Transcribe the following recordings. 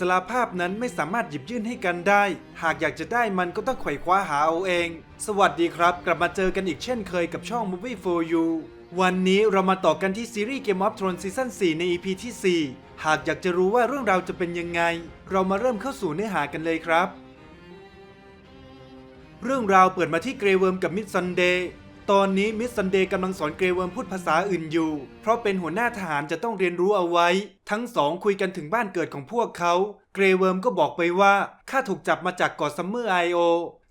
สรภาพนั้นไม่สามารถหยิบยื่นให้กันได้ หากอยากจะได้มันก็ต้องไขว่คว้าหาเอาเอง สวัสดีครับ กลับมาเจอกันอีกเช่นเคยกับช่อง Movie for You วันนี้เรามาต่อกันที่ซีรีส์ Game of Thrones ซีซั่น4ใน EP ที่ 4 หากอยากจะรู้ว่าเรื่องราวจะเป็นยังไง เรามาเริ่มเข้าสู่เนื้อหากันเลยครับ เรื่องราวเปิดมาที่เกรเวิร์มกับมิดซันเดย์ ตอนนี้มิดซันเดย์กำลังสอนเกรเวิร์มพูดภาษาอื่นอยู่ เพราะเป็นหัวหน้าทหารจะต้องเรียนรู้เอาไว้ ทั้งสองคุยกันถึงบ้านเกิดของพวกเขา เกรเวิร์มก็บอกไปว่าข้าถูกจับมาจากเกาะซัมเมอร์ไอโอ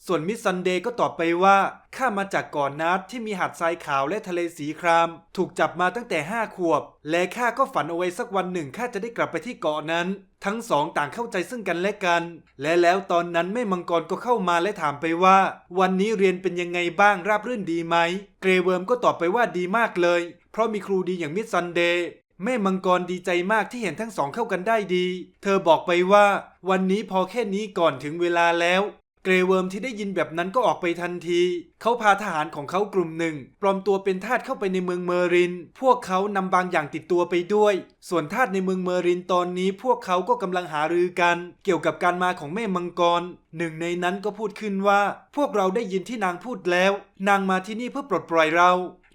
ส่วนมิดซันเดย์ก็ตอบไปว่าข้ามาจากเกาะนัดที่มีหาดทรายขาวและทะเลสีคราม ถูกจับมาตั้งแต่ห้าขวบ และข้าก็ฝันเอาไว้สักวันหนึ่งข้าจะได้กลับไปที่เกาะนั้น ทั้งสองต่างเข้าใจซึ่งกันและกัน และแล้วตอนนั้นแม่มังกรก็เข้ามาและถามไปว่า วันนี้เรียนเป็นยังไงบ้างราบรื่นดีไหม เกรเวิร์มก็ตอบไปว่าดีมากเลย เพราะมีครูดีอย่างมิสซันเดย์แม่มังกรดีใจมากที่เห็นทั้งสองเข้ากันได้ดี เธอบอกไปว่า วันนี้พอแค่นี้ก่อนถึงเวลาแล้ว เกรเวิร์มที่ได้ยินแบบนั้นก็ออกไปทันที เขาพาทหารของเขากลุ่มหนึ่ง ปลอมตัวเป็นทาสเข้าไปในเมืองเมอริน พวกเขานำบางอย่างติดตัวไปด้วย ส่วนทาสในเมืองเมอรินตอนนี้ พวกเขาก็กำลังหารือกัน เกี่ยวกับการมาของแม่มังกร หนึ่งในนั้นก็พูดขึ้นว่า พวกเราได้ยินที่นางพูดแล้ว นางมาที่นี่เพื่อปลดปล่อยเรา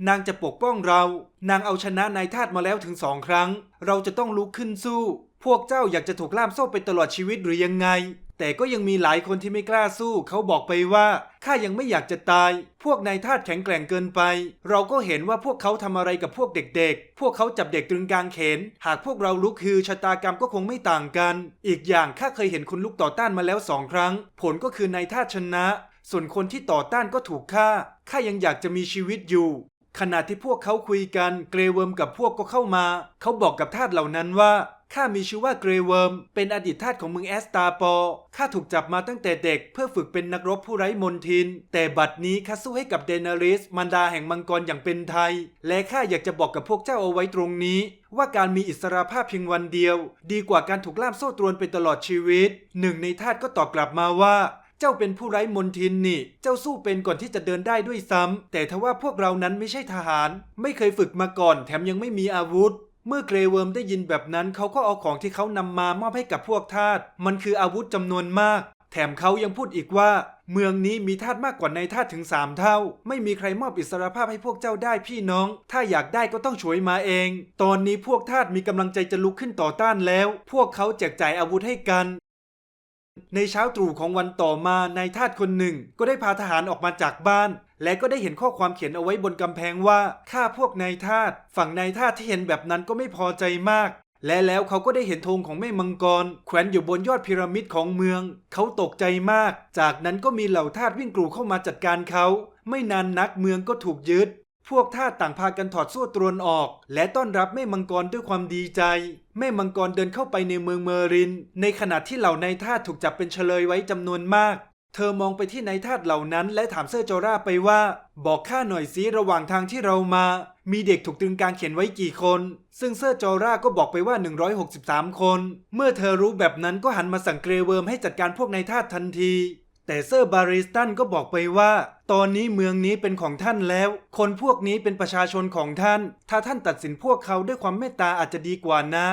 นางจะปกป้องเรา นางเอาชนะนายทาสมาแล้วถึงสองครั้ง เราจะต้องลุกขึ้นสู้ พวกเจ้าอยากจะถูกล่ามโซ่ไปตลอดชีวิตหรือยังไง แต่ก็ยังมีหลายคนที่ไม่กล้าสู้ เขาบอกไปว่าข้ายังไม่อยากจะตาย พวกนายทาสแข็งแกร่งเกินไป เราก็เห็นว่าพวกเขาทำอะไรกับพวกเด็กๆ พวกเขาจับเด็กตรึงกลางเขน หากพวกเราลุกคือชะตากรรมก็คงไม่ต่างกัน อีกอย่างข้าเคยเห็นคุณลุกต่อต้านมาแล้วสองครั้ง ผลก็คือนายทาสชนะ ส่วนคนที่ต่อต้านก็ถูกฆ่าข้ายังอยากจะมีชีวิตอยู่ขณะที่พวกเขาคุยกันเกรเวิร์มกับพวกก็เข้ามา เขาบอกกับทาสเหล่านั้นว่า ข้ามีชื่อว่าเกรเวิร์ม เป็นอดีตทาสของเมืองแอสตาปอ ข้าถูกจับมาตั้งแต่เด็กเพื่อฝึกเป็นนักรบผู้ไร้มนทิน แต่บัดนี้ข้าสู้ให้กับเดนาริสมารดาแห่งมังกรอย่างเป็นไทย และข้าอยากจะบอกกับพวกเจ้าเอาไว้ตรงนี้ ว่าการมีอิสรภาพเพียงวันเดียว ดีกว่าการถูกล่ามโซ่ตรวนไปตลอดชีวิต หนึ่งในทาสก็ตอบกลับมาว่าเจ้าเป็นผู้ไร้มนทินนี่ เจ้าสู้เป็นก่อนที่จะเดินได้ด้วยซ้ำแต่ทว่าพวกเรานั้นไม่ใช่ทหาร ไม่เคยฝึกมาก่อน แถมยังไม่มีอาวุธ เมื่อเกรเวิร์มได้ยินแบบนั้นเขาก็เอาของที่เขานำมามอบให้กับพวกทาส มันคืออาวุธจำนวนมาก แถมเขายังพูดอีกว่า เมืองนี้มีทาสมากกว่าในทาสถึง3เท่า ไม่มีใครมอบอิสรภาพให้พวกเจ้าได้พี่น้อง ถ้าอยากได้ก็ต้องช่วยมาเอง ตอนนี้พวกทาสมีกำลังใจจะลุกขึ้นต่อต้านแล้ว พวกเขาแจกจ่ายอาวุธให้กัน ในเช้าตรู่ของวันต่อมานายทาสคนหนึ่ง ก็ได้พาทหารออกมาจากบ้าน และก็ได้เห็นข้อความเขียนเอาไว้บนกำแพงว่าฆ่าพวกนายทาสฝั่งนายทาสที่เห็นแบบนั้นก็ไม่พอใจมาก และแล้วเขาก็ได้เห็นธงของแม่มังกร แขวนอยู่บนยอดพีระมิดของเมือง เขาตกใจมาก จากนั้นก็มีเหล่าทาสวิ่งกรูเข้ามาจัดการเขา ไม่นานนักเมืองก็ถูกยึดพวกทาสต่างพากันถอดโซ่ตรวนออก และต้อนรับแม่มังกรด้วยความดีใจ แม่มังกรเดินเข้าไปในเมืองเมอริน ในขณะที่เหล่านายทาสถูกจับเป็นเฉลยไว้จำนวนมาก เธอมองไปที่นายทาสเหล่านั้น และถามเซอร์โจราไปว่า บอกข้าหน่อยสิระหว่างทางที่เรามา มีเด็กถูกตรึงกลางเขียนไว้กี่คน ซึ่งเซอร์โจราก็บอกไปว่า 163 คน เมื่อเธอรู้แบบนั้นก็หันมาสั่งเกรเวิร์มให้จัดการพวกนายทาสทันที แต่เซอร์บาริสตันก็บอกไปว่า ตอนนี้เมืองนี้เป็นของท่านแล้ว คนพวกนี้เป็นประชาชนของท่าน ถ้าท่านตัดสินพวกเขาด้วยความเมตตาอาจจะดีกว่านะ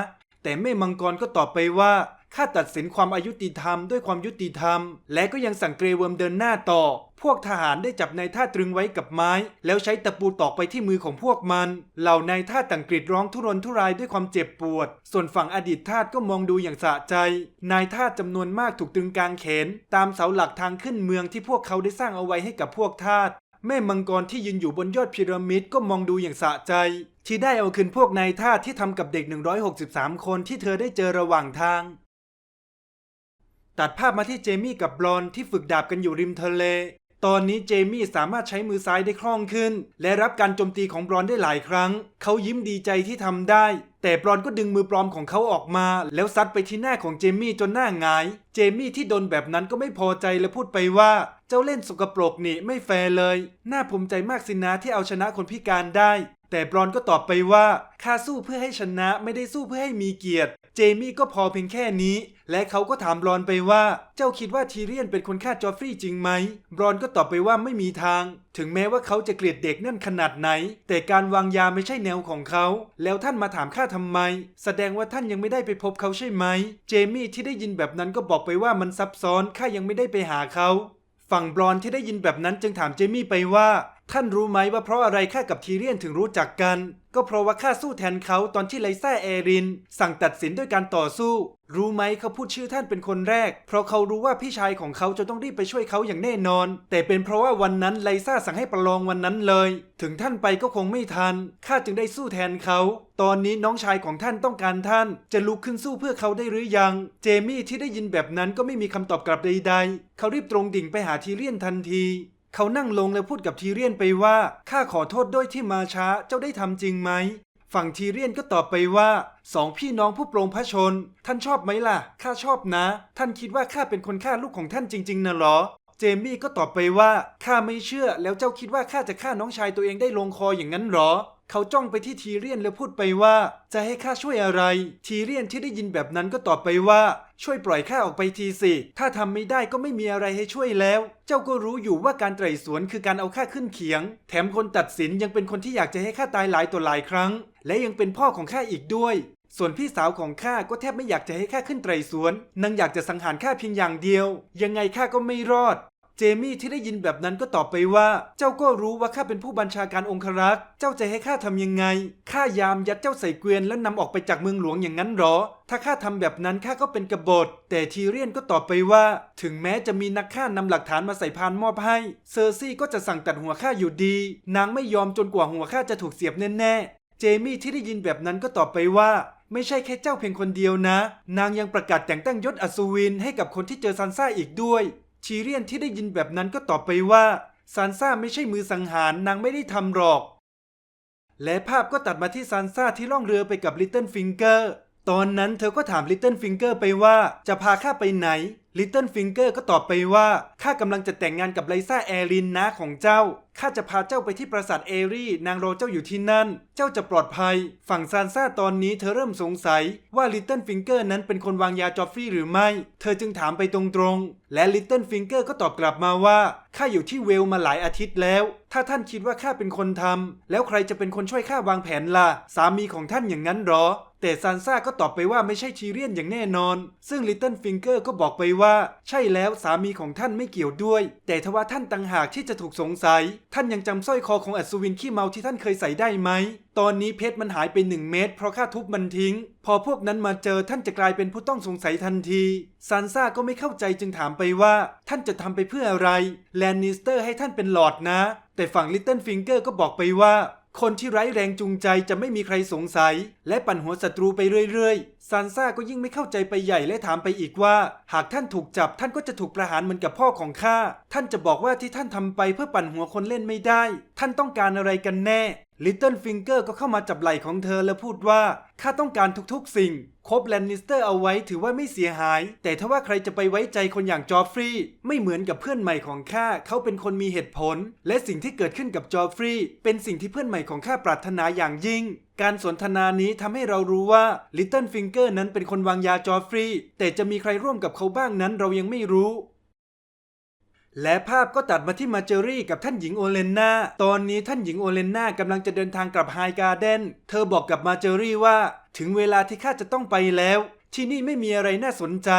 แต่แม่มังกรก็ตอบไปว่า ข้าตัดสินความอายุติธรรมด้วยความยุติธรรม และก็ยังสั่งเกรเวิร์มเดินหน้าต่อ พวกทหารได้จับนายท่าตรึงไว้กับไม้ แล้วใช้ตะปูตอกไปที่มือของพวกมัน เหล่านายท่าต่างกรีดร้องทุรนทุรายด้วยความเจ็บปวด ส่วนฝั่งอดีตทาสก็มองดูอย่างสะใจ นายท่าสจำนวนมากถูกตรึงกลางเขน ตามเสาหลักทางขึ้นเมืองที่พวกเขาได้สร้างเอาไว้ให้กับพวกทาสแม่มังกรที่ยืนอยู่บนยอดพีระมิดก็มองดูอย่างสะใจที่ได้เอาคืนพวกนายท่าที่ทำกับเด็ก 163 คนที่เธอได้เจอระหว่างทาง ตัดภาพมาที่เจมี่กับบลอนที่ฝึกดาบกันอยู่ริมทะเล ตอนนี้เจมี่สามารถใช้มือซ้ายได้คล่องขึ้น และรับการโจมตีของบลอนได้หลายครั้ง เขายิ้มดีใจที่ทำได้ แต่บลอนก็ดึงมือปลอมของเขาออกมา แล้วซัดไปที่หน้าของเจมี่จนหน้าหงาย เจมี่ที่โดนแบบนั้นก็ไม่พอใจและพูดไปว่า เจ้าเล่นสกปรกนี่ไม่แฟร์เลย น่าภูมิใจมากสินะที่เอาชนะคนพิการได้ แต่บรอนก็ตอบไปว่าข้าสู้เพื่อให้ชนะไม่ได้สู้เพื่อให้มีเกียรติ จมี่ก็พอเพียงแค่นี้ และเขาก็ถามบรอนไปว่า เจ้าคิดว่าทีเรียนเป็นคนฆ่าจอฟฟรีย์จริงไหม บรอนก็ตอบไปว่าไม่มีทาง ถึงแม้ว่าเขาจะเกลียดเด็กนั่นขนาดไหน แต่การวางยาไม่ใช่แนวของเขา แล้วท่านมาถามข้าทำไม แสดงว่าท่านยังไม่ได้ไปพบเขาใช่ไหม เจมี่ที่ได้ยินแบบนั้นก็บอกไปว่ามันซับซ้อนข้ายังไม่ได้ไปหาเขาฝั่งบรอนที่ได้ยินแบบนั้นจึงถามเจมี่ไปว่า ท่านรู้ไหมว่าเพราะอะไรข้ากับทีเรียนถึงรู้จักกัน ก็เพราะว่าข้าสู้แทนเขาตอนที่ไลซ่าแอริน สั่งตัดสินด้วยการต่อสู้ รู้ไหมเขาพูดชื่อท่านเป็นคนแรก เพราะเขารู้ว่าพี่ชายของเขาจะต้องรีบไปช่วยเขาอย่างแน่นอน แต่เป็นเพราะว่าวันนั้นไลซ่าสั่งให้ประลองวันนั้นเลย ถึงท่านไปก็คงไม่ทันข้าจึงได้สู้แทนเขา ตอนนี้น้องชายของท่านต้องการท่าน จะลุกขึ้นสู้เพื่อเขาได้หรือยัง เจมี่ที่ได้ยินแบบนั้นก็ไม่มีคำตอบกลับใด ๆ เขารีบตรงดิ่งไปหาทีเรียนทันที เขานั่งลงแล้วพูดกับทีเรียนไปว่า ข้าขอโทษด้วยที่มาช้า เจ้าได้ทำจริงไหม ฝั่งทีเรียนก็ตอบไปว่า สองพี่น้องผู้ปรงพระชน ท่านชอบไหมล่ะ ข้าชอบนะ ท่านคิดว่าข้าเป็นคนฆ่าลูกของท่านจริง ๆนะหรอ เจมี่ก็ตอบไปว่า ข้าไม่เชื่อ แล้วเจ้าคิดว่าข้าจะฆ่าน้องชายตัวเองได้ลงคออย่างนั้นหรอ เขาจ้องไปที่ทีเรียนแล้วพูดไปว่า จะให้ข้าช่วยอะไร ทีเรียนที่ได้ยินแบบนั้นก็ตอบไปว่า ช่วยปล่อยข้าออกไปทีสิถ้าทำไม่ได้ก็ไม่มีอะไรให้ช่วยแล้ว เจ้าก็รู้อยู่ว่าการไตร่สวนคือการเอาข้าขึ้นเขียง แถมคนตัดสินยังเป็นคนที่อยากจะให้ข้าตายหลายต่อหลายครั้ง และยังเป็นพ่อของข้าอีกด้วยส่วนพี่สาวของข้าก็แทบไม่อยากจะให้ข้าขึ้นไตร่สวนนางอยากจะสังหารข้าเพียงอย่างเดียว ยังไงข้าก็ไม่รอด เจมี่ที่ได้ยินแบบนั้นก็ตอบไปว่า เจ้าก็รู้ว่าข้าเป็นผู้บัญชาการองครักษ์ เจ้าจะให้ข้าทำยังไง ข้ายามยัดเจ้าใส่เกวียนแล้วนำออกไปจากเมืองหลวงอย่างนั้นหรอ ถ้าข้าทำแบบนั้นข้าก็เป็นกบฏ แต่ทีเรียนก็ตอบไปว่า ถึงแม้จะมีนักฆ่านำหลักฐานมาใส่พานมอบให้ เซอร์ซี่ก็จะสั่งตัดหัวข้าอยู่ดี นางไม่ยอมจนกว่าหัวข้าจะถูกเสียบแน่ๆ เจมี่ที่ได้ยินแบบนั้นก็ตอบไปว่าไม่ใช่แค่เจ้าเพียงคนเดียวนะ นางยังประกาศแต่งตั้งยศอัศวินให้กับคนที่เจอซันซ่าอีกด้วย ชีเรียนที่ได้ยินแบบนั้นก็ตอบไปว่าซานซ่าไม่ใช่มือสังหารนางไม่ได้ทำหรอก และภาพก็ตัดมาที่ซานซ่าที่ล่องเรือไปกับลิตเติ้ลฟิงเกอร์ ตอนนั้นเธอก็ถามลิตเติ้ลฟิงเกอร์ไปว่าจะพาข้าไปไหน ลิตเติ้ลฟิงเกอร์ก็ตอบไปว่า ข้ากำลังจะแต่งงานกับไลซ่าแอรินนะของเจ้า ข้าจะพาเจ้าไปที่ปราสาทเอรี่ นางรอเจ้าอยู่ที่นั่น เจ้าจะปลอดภัย ฝั่งซานซ่าตอนนี้เธอเริ่มสงสัยว่าลิตเติ้ลฟิงเกอร์นั้นเป็นคนวางยาจอฟฟี่หรือไม่ เธอจึงถามไปตรงๆ และลิตเติ้ลฟิงเกอร์ก็ตอบกลับมาว่า ข้าอยู่ที่เวลมาหลายอาทิตย์แล้ว ถ้าท่านคิดว่าข้าเป็นคนทำแล้วใครจะเป็นคนช่วยข้าวางแผนล่ะ สามีของท่านอย่างนั้นหรอ แต่ซานซ่าก็ตอบไปว่าไม่ใช่ทีเรียนอย่างแน่นอน ซึ่งลิตเติ้ลฟิงเกอร์ก็บอกไปว่า ใช่แล้วสามีของท่านไม่เกี่ยวด้วย แต่ทว่าท่านต่างหากที่จะถูกสงสัย ท่านยังจำสร้อยคอของอัศวินขี้เมาที่ท่านเคยใส่ได้ไหม ตอนนี้เพชรมันหายไปหนึ่งเม็ดเพราะข้าทุบมันทิ้ง พอพวกนั้นมาเจอท่านจะกลายเป็นผู้ต้องสงสัยทันที ซานซ่าก็ไม่เข้าใจจึงถามไปว่า ท่านจะทำไปเพื่ออะไร แลนนิสเตอร์ให้ท่านเป็นหลอดนะ แต่ฝั่งลิตเติ้ลฟิงเกอร์ก็บอกไปว่าคนที่ไร้แรงจูงใจจะไม่มีใครสงสัย และปั่นหัวศัตรูไปเรื่อยซานซ่าก็ยิ่งไม่เข้าใจไปใหญ่และถามไปอีกว่า หากท่านถูกจับท่านก็จะถูกประหารเหมือนกับพ่อของข้า ท่านจะบอกว่าที่ท่านทำไปเพื่อปั่นหัวคนเล่นไม่ได้ ท่านต้องการอะไรกันแน่ลิตเติ้ลฟิงเกอร์ก็เข้ามาจับไหล่ของเธอแล้วพูดว่าข้าต้องการทุกๆสิ่งคบแลนนิสเตอร์เอาไว้ถือว่าไม่เสียหาย แต่ถ้าว่าใครจะไปไว้ใจคนอย่างจอฟฟรีย์ไม่เหมือนกับเพื่อนใหม่ของข้าเขาเป็นคนมีเหตุผล และสิ่งที่เกิดขึ้นกับจอฟฟรีย์เป็นสิ่งที่เพื่อนใหม่ของข้าปรารถนาอย่างยิ่ง การสนทนานี้ทำให้เรารู้ว่าลิตเติ้ลฟิงเกอร์นั้นเป็นคนวางยาจอฟฟรีย์แต่จะมีใครร่วมกับเขาบ้างนั้นเรายังไม่รู้ และภาพก็ตัดมาที่มาเจอรี่กับท่านหญิงโอเลนนาตอนนี้ท่านหญิงโอเลนนากำลังจะเดินทางกลับไฮการ์เดนเธอบอกกับมาเจอรี่ว่า ถึงเวลาที่ข้าจะต้องไปแล้วที่นี่ไม่มีอะไรน่าสนใจ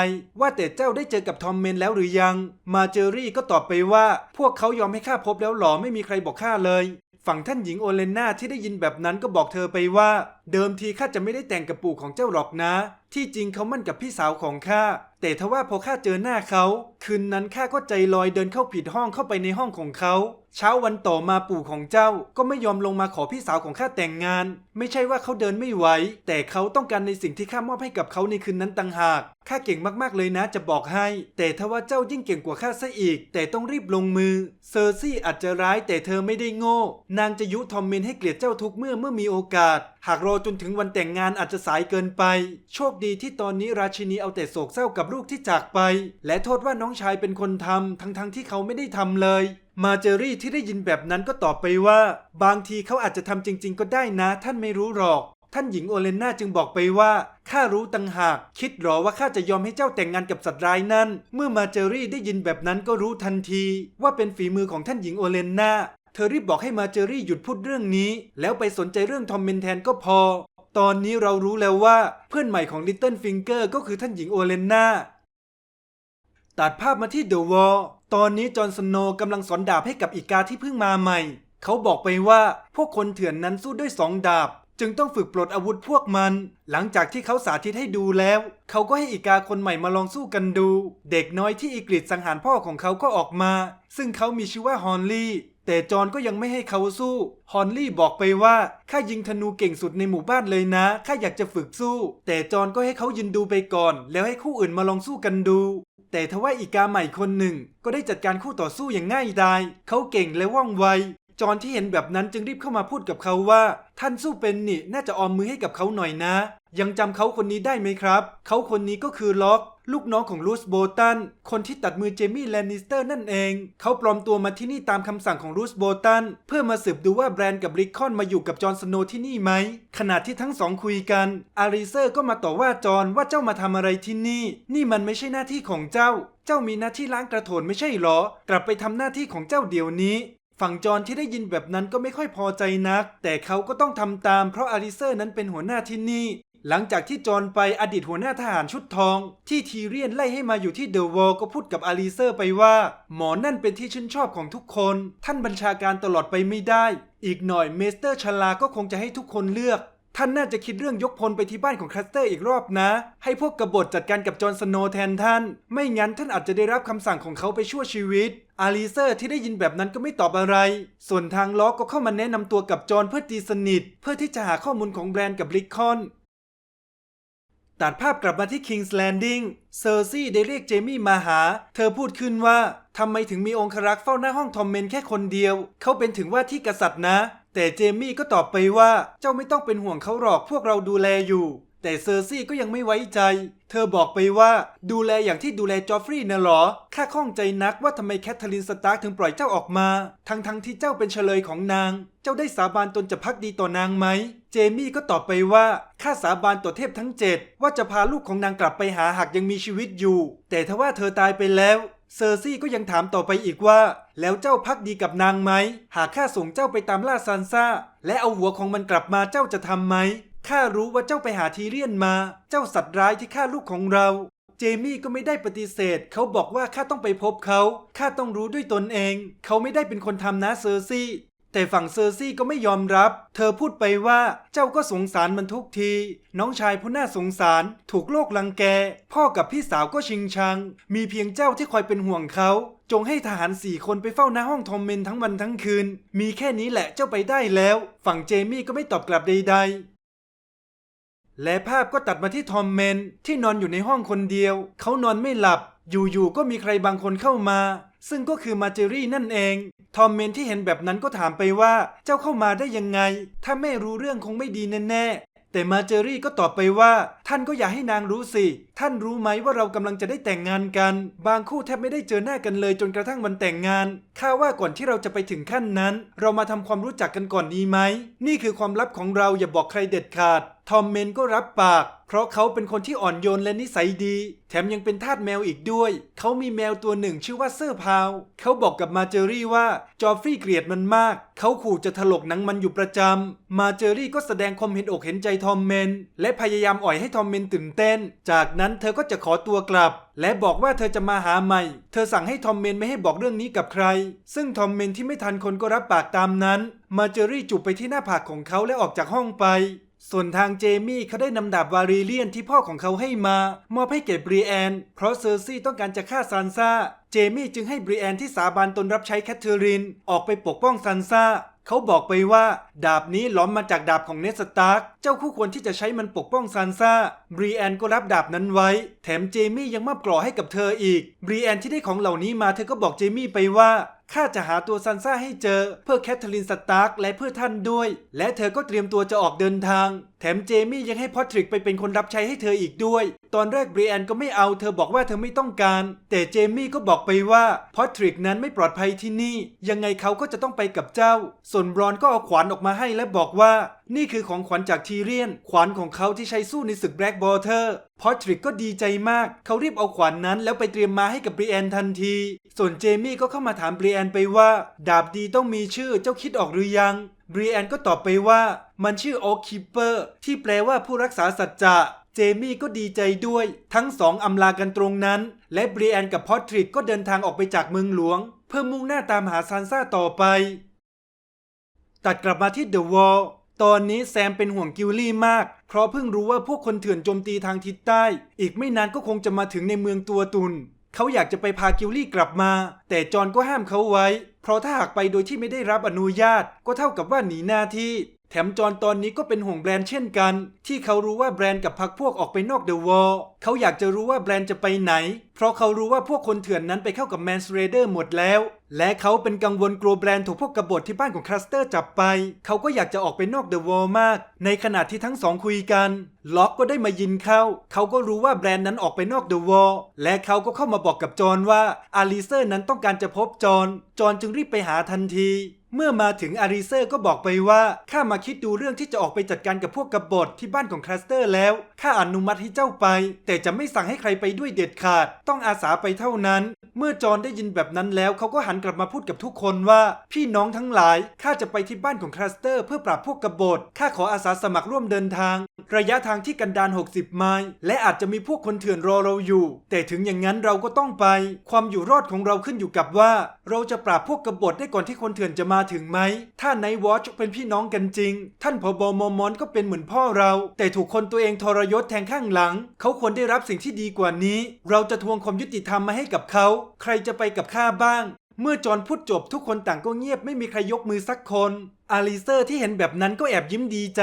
ว่าแต่เจ้าได้เจอกับทอมเมนแล้วหรือยัง มาเจอรี่ก็ตอบไปว่า พวกเขายอมให้ข้าพบแล้วหรอไม่มีใครบอกข้าเลย ฝั่งท่านหญิงโอเลน่าที่ได้ยินแบบนั้นก็บอกเธอไปว่าเดิมทีข้าจะไม่ได้แต่งกับปู่ของเจ้าหรอกนะ ที่จริงเขามั่นกับพี่สาวของข้า แต่ทว่าพอข้าเจอหน้าเขา คืนนั้นข้าก็ใจลอยเดินเข้าผิดห้องเข้าไปในห้องของเขา เช้าวันต่อมาปู่ของเจ้าก็ไม่ยอมลงมาขอพี่สาวของข้าแต่งงาน ไม่ใช่ว่าเขาเดินไม่ไหว แต่เขาต้องการในสิ่งที่ข้ามอบให้กับเขาในคืนนั้นต่างหาก ข้าเก่งมากๆเลยนะจะบอกให้ แต่ทว่าเจ้ายิ่งเก่งกว่าข้าซะอีก แต่ต้องรีบลงมือ เซอร์ซี่อาจจะร้ายแต่เธอไม่ได้โง่ นางจะยุทอมเมนให้เกลียดเจ้าทุกเมื่อเมื่อมีโอกาส หากรอจนถึงวันแต่งงานอาจจะสายเกินไป โชคดีที่ตอนนี้ราชินีเอาแต่โศกเศร้ากับลูกที่จากไป และโทษว่าน้องชายเป็นคนทำทั้งๆทที่เขาไม่ได้ทำเลย มาเจอรี่ที่ได้ยินแบบนั้นก็ตอบไปว่า บางทีเขาอาจจะทำจริง ๆ ก็ได้นะ ท่านไม่รู้หรอก ท่านหญิงโอเลนนาจึงบอกไปว่าข้ารู้ตังหาก คิดหรอว่าข้าจะยอมให้เจ้าแต่งงานกับสัตว์ร้ายนั้นเมื่อมาเจอรี่ได้ยินแบบนั้นก็รู้ทันที ว่าเป็นฝีมือของท่านหญิงโอเลนนา เธอรีบบอกให้มาเจอรี่หยุดพูดเรื่องนี้ แล้วไปสนใจเรื่องทอมเมนแทนก็พอ ตอนนี้เรารู้แล้วว่าเพื่อนใหม่ของลิตเติ้ลฟิงเกอร์ก็คือท่านหญิงโอเลนนาตัดภาพมาที่เดอะวอลตอนนี้จอห์นสโนกำลังสอนดาบให้กับอีกาที่เพิ่งมาใหม่ เขาบอกไปว่าพวกคนเถื่อนนั้นสู้ด้วยสองดาบ จึงต้องฝึกปลดอาวุธพวกมัน หลังจากที่เขาสาธิตให้ดูแล้ว เขาก็ให้อีกาคนใหม่มาลองสู้กันดู เด็กน้อยที่อีกฤษสังหารพ่อของเขาก็ออกมา ซึ่งเขามีชื่อว่าฮอนลี่ แต่จอนก็ยังไม่ให้เขาสู้ ฮอนลี่บอกไปว่าข้ายิงธนูเก่งสุดในหมู่บ้านเลยนะข้าอยากจะฝึกสู้ แต่จอนก็ให้เขายืนดูไปก่อน แล้วให้คู่อื่นมาลองสู้กันดู แต่ทว่าอีกาใหม่คนหนึ่ง ก็ได้จัดการคู่ต่อสู้อย่างง่ายดายเขาเก่งและว่องไว จอห์นที่เห็นแบบนั้นจึงรีบเข้ามาพูดกับเขาว่า ท่านสู้เป็นนี่น่าจะออมมือให้กับเขาหน่อยนะ ยังจำเขาคนนี้ได้ไหมครับ เขาคนนี้ก็คือล็อก ลูกน้องของลูสโบตันคนที่ตัดมือเจมี่แลนนิสเตอร์นั่นเอง เขาปลอมตัวมาที่นี่ตามคำสั่งของลูสโบตันเพื่อมาสืบดูว่าแบรนด์กับริคคอนมาอยู่กับจอห์นสโนว์ที่นี่ไหมขณะที่ทั้งสองคุยกันอาริเซอร์ก็มาต่อว่าจอห์นว่าเจ้ามาทำอะไรที่นี่ นี่มันไม่ใช่หน้าที่ของเจ้า เจ้ามีหน้าที่ล้างกระโถนไม่ใช่หรอ กลับไปทำหน้าที่ของเจ้าเดี๋ยวนี้ ฝั่งจอนที่ได้ยินแบบนั้นก็ไม่ค่อยพอใจนัก แต่เขาก็ต้องทำตามเพราะอาริเซอร์นั้นเป็นหัวหน้าที่นี่ หลังจากที่จอนไปอดีตหัวหน้าทหารชุดทอง ที่ทีเรียนไล่ให้มาอยู่ที่เดอะวอลก็พูดกับอาริเซอร์ไปว่า หมอนั่นเป็นที่ชื่นชอบของทุกคน ท่านบัญชาการตลอดไปไม่ได้ อีกหน่อยเมสเตอร์ชลาก็คงจะให้ทุกคนเลือก ท่านน่าจะคิดเรื่องยกพลไปที่บ้านของคลัสเตอร์อีกรอบนะ ให้พวกกบฏจัดการกับจอห์นสโนแทนท่าน ไม่งั้นท่านอาจจะได้รับคำสั่งของเขาไปชั่วชีวิต อาลีเซอร์ที่ได้ยินแบบนั้นก็ไม่ตอบอะไร ส่วนทางล็อกก็เข้ามาแนะนำตัวกับจอห์นเพื่อตีสนิท เพื่อที่จะหาข้อมูลของแบรนด์กับลิคคอนตัดภาพกลับมาที่ King's Landing เซอร์ซี่ได้เรียกเจมี่มาหา เธอพูดขึ้นว่าทำไมถึงมีองครักษ์เฝ้าหน้าห้องทอมเมนแค่คนเดียว เขาเป็นถึงว่าที่กษัตริย์นะ แต่เจมี่ก็ตอบไปว่าเจ้าไม่ต้องเป็นห่วงเขาหรอกพวกเราดูแลอยู่ แต่เซอร์ซี่ก็ยังไม่ไว้ใจ เธอบอกไปว่าดูแลอย่างที่ดูแลจอฟฟรีย์นะหรอ ข้าข้องใจนักว่าทำไมแคทเธอรีนสตาร์ถึงปล่อยเจ้าออกมา ทั้งทั้งๆที่เจ้าเป็นเฉลยของนาง เจ้าได้สาบานตนจะพักดีต่อนางไหม เจมี่ก็ตอบไปว่าข้าสาบานต่อเทพทั้งเจ็ดว่าจะพาลูกของนางกลับไปหาหากยังมีชีวิตอยู่ แต่ทว่าเธอตายไปแล้ว เซอร์ซี่ก็ยังถามต่อไปอีกว่า แล้วเจ้าพักดีกับนางไหม หากข้าส่งเจ้าไปตามล่าซานซ่า และเอาหัวของมันกลับมาเจ้าจะทำไหมข้ารู้ว่าเจ้าไปหาทีเรียนมา เจ้าสัตว์ร้ายที่ฆ่าลูกของเรา เจมี่ก็ไม่ได้ปฏิเสธ เขาบอกว่าข้าต้องไปพบเขา ข้าต้องรู้ด้วยตนเอง เขาไม่ได้เป็นคนทำนะเซอร์ซี่ แต่ฝั่งเซอร์ซี่ก็ไม่ยอมรับ เธอพูดไปว่าเจ้าก็สงสารมันทุกที น้องชายผู้น่าสงสาร ถูกโลกลังแก พ่อกับพี่สาวก็ชิงชัง มีเพียงเจ้าที่คอยเป็นห่วงเขา จงให้ทหารสี่คนไปเฝ้าหน้าห้องทอมเมนทั้งวันทั้งคืน มีแค่นี้แหละเจ้าไปได้แล้ว ฝั่งเจมี่ก็ไม่ตอบกลับใด ๆและภาพก็ตัดมาที่ทอมเมนที่นอนอยู่ในห้องคนเดียว เขานอนไม่หลับ อยู่ๆ ก็มีใครบางคนเข้ามา ซึ่งก็คือมาเจอรี่นั่นเอง ทอมเมนที่เห็นแบบนั้นก็ถามไปว่าเจ้าเข้ามาได้ยังไง ถ้าไม่รู้เรื่องคงไม่ดีแน่ๆแต่มาเจอรี่ก็ตอบไปว่าท่านก็อย่าให้นางรู้สิ ท่านรู้ไหมว่าเรากำลังจะได้แต่งงานกัน บางคู่แทบไม่ได้เจอหน้ากันเลยจนกระทั่งวันแต่งงาน ข้าว่าก่อนที่เราจะไปถึงขั้นนั้น เรามาทำความรู้จักกันก่อนดีไหม นี่คือความลับของเราอย่าบอกใครเด็ดขาด ทอมเมนก็รับปาก เพราะเขาเป็นคนที่อ่อนโยนและนิสัยดี แถมยังเป็นทาสแมวอีกด้วย เขามีแมวตัวหนึ่งชื่อว่าเซอร์พาว เขาบอกกับมาเจอรี่ว่าจอฟฟี่เกลียดมันมาก เขาขู่จะถลกหนังมันอยู่ประจำ มาเจอรี่ก็แสดงความเห็นอกเห็นใจทอมเมน และพยายามอ่อยให้ทอมเมนตื่นเต้น จากนั้นเธอก็จะขอตัวกลับ และบอกว่าเธอจะมาหาใหม่ เธอสั่งให้ทอมเมนไม่ให้บอกเรื่องนี้กับใคร ซึ่งทอมเมนที่ไม่ทันคนก็รับปากตามนั้น มาเจอรี่จูบไปที่หน้าผากของเขาและออกจากห้องไป ส่วนทางเจมี่เขาได้นำดาบวารีเลียนที่พ่อของเขาให้มา มอบให้แก่บรีแอน เพราะเซอร์ซี่ต้องการจะฆ่าซานซ่า เจมี่จึงให้บรีแอนที่สาบานตนรับใช้แคทเธอรีนออกไปปกป้องซานซ่า เขาบอกไปว่า ดาบนี้หล้อมมาจากดาบของเนสตาร์ก เจ้าคู่ควรที่จะใช้มันปกป้องซานซ่า บรีแอนก็รับดาบนั้นไว้ แถมเจมี่ยังมอบกรอให้กับเธออีก บรีแอนที่ได้ของเหล่านี้มาเธอก็บอกเจมี่ไปว่าข้าจะหาตัวซันซ่าให้เจอ เพื่อแคทเธอรีนสตาร์กและเพื่อท่านด้วย และเธอก็เตรียมตัวจะออกเดินทาง แถมเจมี่ยังให้พอตริกไปเป็นคนรับใช้ให้เธออีกด้วย ตอนแรกเบรแอนก็ไม่เอาเธอบอกว่าเธอไม่ต้องการ แต่เจมี่ก็บอกไปว่าพอทริกนั้นไม่ปลอดภัยที่นี่ ยังไงเขาก็จะต้องไปกับเจ้า ส่วนบรอนก็เอาขวานออกมาให้และบอกว่า นี่คือของขวัญจากทีเรียน ขวานของเขาที่ใช้สู้ในศึกแบล็กบอเทอร์พอทริกก็ดีใจมาก เขารีบเอาขวานนั้นแล้วไปเตรียมมาให้กับเบรแอนทันที ส่วนเจมี่ก็เข้ามาถามเบรแอนไปว่า ดาบดีต้องมีชื่อเจ้าคิดออกหรือยังบรแอนก็ตอบไปว่ามันชื่อโอคิปเปอร์ที่แปลว่าผู้รักษาสัจจะ เจมี่ก็ดีใจด้วย ทั้งสองอำลากันตรงนั้น และเบรแอนกับพอทริกก็เดินทางออกไปจากเมืองหลวง เพื่อมุ่งหน้าตามหาซานซ่าต่อไป ตัดกลับมาที่เดอะวอลตอนนี้แซมเป็นห่วงกิลลี่มาก เพราะเพิ่งรู้ว่าพวกคนเถื่อนโจมตีทางทิศใต้ อีกไม่นานก็คงจะมาถึงในเมืองตัวตุน เขาอยากจะไปพากิลลี่กลับมา แต่จอนก็ห้ามเขาไว้ เพราะถ้าหากไปโดยที่ไม่ได้รับอนุญาตก็เท่ากับว่าหนีหน้าที่ แถมจอนตอนนี้ก็เป็นห่วงแบรนด์เช่นกัน ที่เขารู้ว่าแบรนด์กับพักพวกออกไปนอกเดอะวอลเขาอยากจะรู้ว่าแบรนด์จะไปไหน เพราะเขารู้ว่าพวกคนเถื่อนนั้นไปเข้ากับแมนสเรเดอร์หมดแล้ว และเขาเป็นกังวลกลัวแบรนด์ถูกพวกกบฏที่บ้านของคลัสเตอร์จับไป เขาก็อยากจะออกไปนอกเดอะวอลมาก ในขณะที่ทั้งสองคุยกัน ล็อกก็ได้มายินเข้า เขาก็รู้ว่าแบรนด์นั้นออกไปนอกเดอะวอลและเขาก็เข้ามาบอกกับจอนว่าอาริเซอร์นั้นต้องการจะพบจอนจอนจึงรีบไปหาทันที เมื่อมาถึงอาริเซอร์ก็บอกไปว่าข้ามาคิดดูเรื่องที่จะออกไปจัดการกับพวกกบฏที่บ้านของคลัสเตอร์แล้วข้าอนุมัติให้เจ้าไป แต่จะไม่สั่งให้ใครไปด้วยเด็ดขาด ต้องอาสาไปเท่านั้น เมื่อจอนได้ยินแบบนั้นแล้วเขาก็หันกลับมาพูดกับทุกคนว่า พี่น้องทั้งหลายข้าจะไปที่บ้านของคลัสเตอร์ เพื่อปราบพวกกบฏข้าขออาสาสมัครร่วมเดินทาง ระยะทางที่กันดาร60 ไมล์และอาจจะมีพวกคนเถื่อนรอเราอยู่ แต่ถึงอย่างนั้นเราก็ต้องไป ความอยู่รอดของเราขึ้นอยู่กับว่า เราจะปราบพวกกบฏได้ก่อนที่คนเถื่อนจะมาถึงไหม ถ้าไนวอชเป็นพี่น้องกันจริง ท่านพบมอมอนก็เป็นเหมือนพ่อเรา แต่ถูกคนตัวเองทรยศแทงข้างหลัง เขาควรได้รับสิ่งที่ดีกว่านี้ เราจะทวงความยุติธรรมมาให้กับเขา ใครจะไปกับข้าบ้าง เมื่อจอนพูดจบทุกคนต่างก็เงียบไม่มีใครยกมือสักคนอาลิเซอร์ที่เห็นแบบนั้นก็แอบยิ้มดีใจ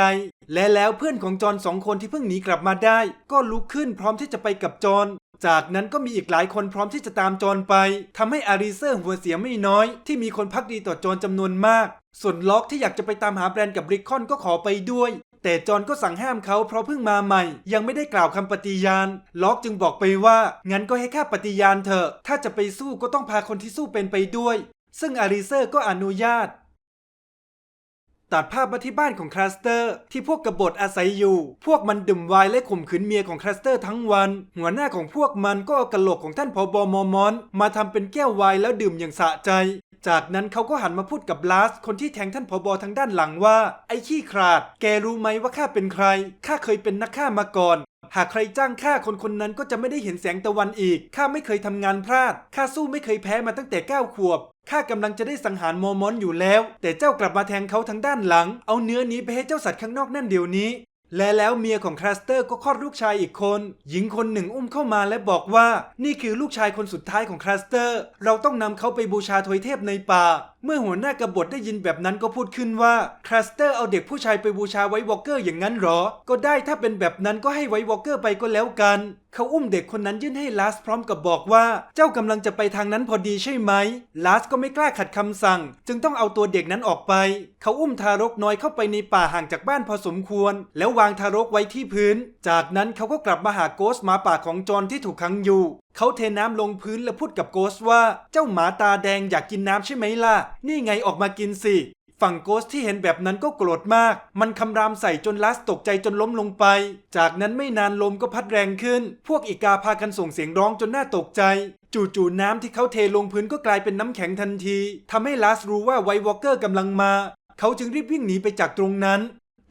และแล้วเพื่อนของจอนสองคนที่เพิ่งหนีกลับมาได้ ก็ลุกขึ้นพร้อมที่จะไปกับจอน จากนั้นก็มีอีกหลายคนพร้อมที่จะตามจอนไปทำให้อาริเซอร์หัวเสียไม่น้อย ที่มีคนพักดีต่อจอห์นจำนวนมาก ส่วนล็อกที่อยากจะไปตามหาแบรนด์กับริคคอนก็ขอไปด้วย แต่จอนก็สั่งห้ามเขาเพราะเพิ่งมาใหม่ ยังไม่ได้กล่าวคำปฏิญาณ ล็อกจึงบอกไปว่า งั้นก็ให้ข้าปฏิญาณเถอะ ถ้าจะไปสู้ก็ต้องพาคนที่สู้เป็นไปด้วย ซึ่งอาริเซอร์ก็อนุญาต ตัดภาพมาที่บ้านของคลัสเตอร์ ที่พวกกบฏอาศัยอยู่ พวกมันดื่มไวน์และข่มขืนเมียของคลัสเตอร์ทั้งวัน หัวหน้าของพวกมันก็เอากระโหลกของท่านพอบอมอมอน มาทำเป็นแก้วไวน์แล้วดื่มอย่างสะใจ จากนั้นเขาก็หันมาพูดกับลาส คนที่แทงท่านพอบอทางด้านหลังว่า ไอ้ขี้ขลาด แกรู้ไหมว่าข้าเป็นใคร ข้าเคยเป็นนักฆ่ามาก่อนหากใครจ้างข้าคนคนนั้นก็จะไม่ได้เห็นแสงตะวันอีก ข้าไม่เคยทำงานพลาด ข้าสู้ไม่เคยแพ้มาตั้งแต่เก้าขวบ ข้ากำลังจะได้สังหารโมมอนอยู่แล้ว แต่เจ้ากลับมาแทงเขาทางด้านหลัง เอาเนื้อนี้ไปให้เจ้าสัตว์ข้างนอกนั่นเดี๋ยวนี้ และแล้วเมียของคลัสเตอร์ก็คลอดลูกชายอีกคน หญิงคนหนึ่งอุ้มเข้ามาและบอกว่า นี่คือลูกชายคนสุดท้ายของคลัสเตอร์ เราต้องนำเขาไปบูชาทวยเทพในป่าเมื่อหัวหน้ากบฏได้ยินแบบนั้นก็พูดขึ้นว่าคลัสเตอร์เอาเด็กผู้ชายไปบูชาไว้วอลเกอร์อย่างนั้นหรอ ก็ได้ถ้าเป็นแบบนั้นก็ให้ไว้วอลเกอร์ไปก็แล้วกัน เขาอุ้มเด็กคนนั้นยื่นให้ลาสพร้อมกับบอกว่า เจ้ากำลังจะไปทางนั้นพอดีใช่ไหมลาสก็ไม่กล้าขัดคำสั่ง จึงต้องเอาตัวเด็กนั้นออกไป เขาอุ้มทารกน้อยเข้าไปในป่าห่างจากบ้านพอสมควร แล้ววางทารกไว้ที่พื้น จากนั้นเขาก็กลับมาหาโกสมาป่าของจอห์นที่ถูกขังอยู่เขาเทน้ำลงพื้นและพูดกับโกสว่า เจ้าหมาตาแดงอยากกินน้ำใช่ไหมล่ะ นี่ไงออกมากินสิ ฝั่งโกสที่เห็นแบบนั้นก็โกรธมาก มันคำรามใส่จนลัสตกใจจนล้มลงไป จากนั้นไม่นานลมก็พัดแรงขึ้น พวกอีกาพากันส่งเสียงร้องจนน่าตกใจ จู่ๆน้ำที่เขาเทลงพื้นก็กลายเป็นน้ำแข็งทันทีทำให้ลัสรู้ว่าไวท์วอลเกอร์กำลังมา เขาจึงรีบวิ่งหนีไปจากตรงนั้น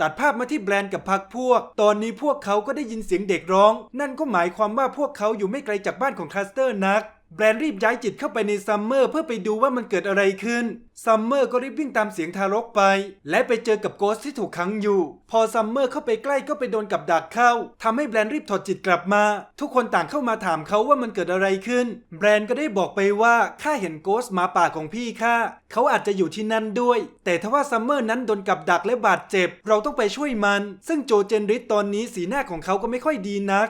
ตัดภาพมาที่แบรนด์กับพักพวก ตอนนี้พวกเขาก็ได้ยินเสียงเด็กร้อง นั่นก็หมายความว่าพวกเขาอยู่ไม่ไกลจากบ้านของคลัสเตอร์นัก แบรนด์รีบย้ายจิตเข้าไปในซัมเมอร์เพื่อไปดูว่ามันเกิดอะไรขึ้น ซัมเมอร์ก็รีบวิ่งตามเสียงทารกไป และไปเจอกับโกสที่ถูกขังอยู่ พอซัมเมอร์เข้าไปใกล้ก็ไปโดนกับดักเข้าทำให้แบรนด์รีบถอดจิตกลับมา ทุกคนต่างเข้ามาถามเขาว่ามันเกิดอะไรขึ้น แบรนด์ก็ได้บอกไปว่าข้าเห็นโกสหมาป่าของพี่ข้าเขาอาจจะอยู่ที่นั่นด้วย แต่ถ้าว่าซัมเมอร์นั้นโดนกับดักและบาดเจ็บ เราต้องไปช่วยมัน ซึ่งโจเจนริสตอนนี้สีหน้าของเขาก็ไม่ค่อยดีนัก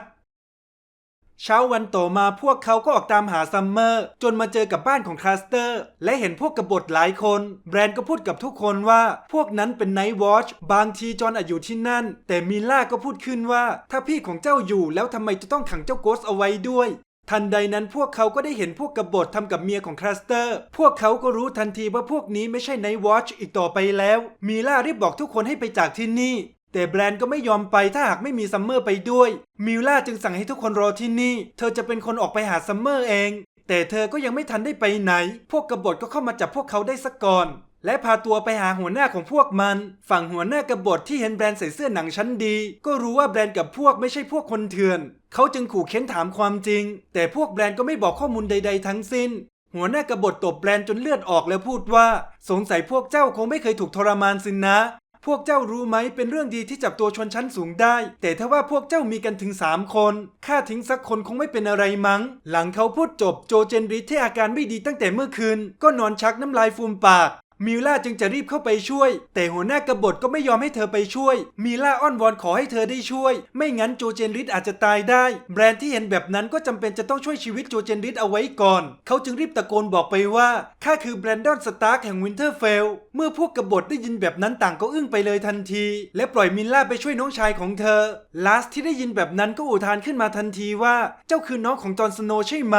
เช้าวันต่อมาพวกเขาก็ออกตามหาซัมเมอร์ จนมาเจอกับบ้านของคลาสเตอร์ และเห็นพวกกบฏหลายคน แบรนด์ก็พูดกับทุกคนว่าพวกนั้นเป็นไนท์วอชบางทีจอนอาจอยู่ที่นั่น แต่มิล่าก็พูดขึ้นว่า ถ้าพี่ของเจ้าอยู่แล้วทำไมจะต้องขังเจ้าโกสเอาไว้ด้วยทันใดนั้นพวกเขาก็ได้เห็นพวกกบฏทำกับเมียของคลาสเตอร์ พวกเขาก็รู้ทันทีว่าพวกนี้ไม่ใช่ไนท์วอชอีกต่อไปแล้ว มีล่ารีบบอกทุกคนให้ไปจากที่นี่ แต่แบรนด์ก็ไม่ยอมไปถ้าหากไม่มีซัมเมอร์ไปด้วย มิลล่าจึงสั่งให้ทุกคนรอที่นี่ เธอจะเป็นคนออกไปหาซัมเมอร์เอง แต่เธอก็ยังไม่ทันได้ไปไหน พวกกบฏก็เข้ามาจับพวกเขาได้สักก่อน และพาตัวไปหาหัวหน้าของพวกมัน ฝั่งหัวหน้ากบฏที่เห็นแบรนด์ใส่เสื้อหนังชั้นดี ก็รู้ว่าแบรนด์กับพวกไม่ใช่พวกคนเถื่อน เขาจึงขู่เค้นถามความจริง แต่พวกแบรนด์ก็ไม่บอกข้อมูลใด ๆ ทั้งสิ้นหัวหน้ากบฏตบแบรนด์จนเลือดออกแล้วพูดว่า สงสัยพวกเจ้าคงไม่เคยถูกทรมานสินนะ พวกเจ้ารู้ไหมเป็นเรื่องดีที่จับตัวชนชั้นสูงได้ แต่ถ้าว่าพวกเจ้ามีกันถึงสามคนฆ่าทิ้งสักคนคงไม่เป็นอะไรมั้ง หลังเขาพูดจบโจเจนริทที่อาการไม่ดีตั้งแต่เมื่อคืน ก็นอนชักน้ำลายฟูมปาก มิล่าจึงจะรีบเข้าไปช่วย แต่หัวหน้ากบฏก็ไม่ยอมให้เธอไปช่วย มิล่าอ้อนวอนขอให้เธอได้ช่วย ไม่งั้นโจเจนริทอาจจะตายได้ แบรนด์ที่เห็นแบบนั้นก็จำเป็นจะต้องช่วยชีวิตโจเจนริทเอาไว้ก่อน เขาจึงรีบตะโกนบอกไปว่าข้าคือแบรนดอนสตาร์กแห่งวินเทอร์เฟล เมื่อพวกกบฏได้ยินแบบนั้นต่างก็อึ้งไปเลยทันที และปล่อยมิล่าไปช่วยน้องชายของเธอ ลาสที่ได้ยินแบบนั้นก็อุทานขึ้นมาทันทีว่า เจ้าคือน้องของจอห์นสโนใช่ไหม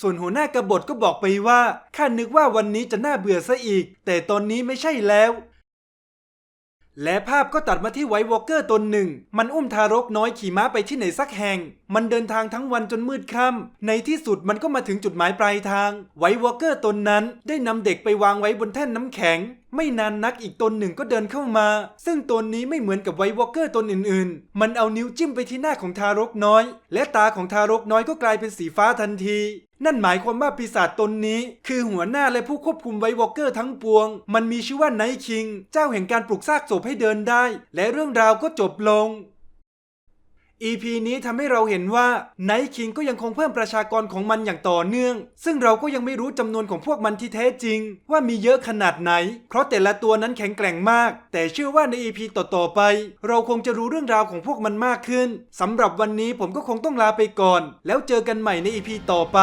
ส่วนหัวหน้ากบฏก็บอกไปว่าข้านึกว่าวันนี้จะน่าเบื่อซะอีก แต่ตอนนี้ไม่ใช่แล้ว และภาพก็ตัดมาที่ไวท์วอลเกอร์ตนหนึ่ง มันอุ้มทารกน้อยขี่ม้าไปที่ไหนสักแห่ง มันเดินทางทั้งวันจนมืดค่ำในที่สุดมันก็มาถึงจุดหมายปลายทาง ไวท์วอเกอร์ตนนั้นได้นำเด็กไปวางไว้บนแท่นน้ำแข็ง ไม่นานนักอีกตนหนึ่งก็เดินเข้ามา ซึ่งตนนี้ไม่เหมือนกับไวท์วอเกอร์ตนอื่นๆ มันเอานิ้วจิ้มไปที่หน้าของทารกน้อย และตาของทารกน้อยก็กลายเป็นสีฟ้าทันทีนั่นหมายความว่าปีศาจตนนี้ คือหัวหน้าและผู้ควบคุมไวท์วอลเกอร์ทั้งปวง มันมีชื่อว่าไนท์คิง เจ้าแห่งการปลุกซากศพให้เดินได้ และเรื่องราวก็จบลง EP นี้ทำให้เราเห็นว่าไนท์คิงก็ยังคงเพิ่มประชากรของมันอย่างต่อเนื่อง ซึ่งเราก็ยังไม่รู้จำนวนของพวกมันที่แท้จริง ว่ามีเยอะขนาดไหน เพราะแต่ละตัวนั้นแข็งแกร่งมาก แต่เชื่อว่าใน EP ต่อๆไป เราคงจะรู้เรื่องราวของพวกมันมากขึ้นสำหรับวันนี้ผมก็คงต้องลาไปก่อน แล้วเจอกันใหม่ใน EP ต่อไป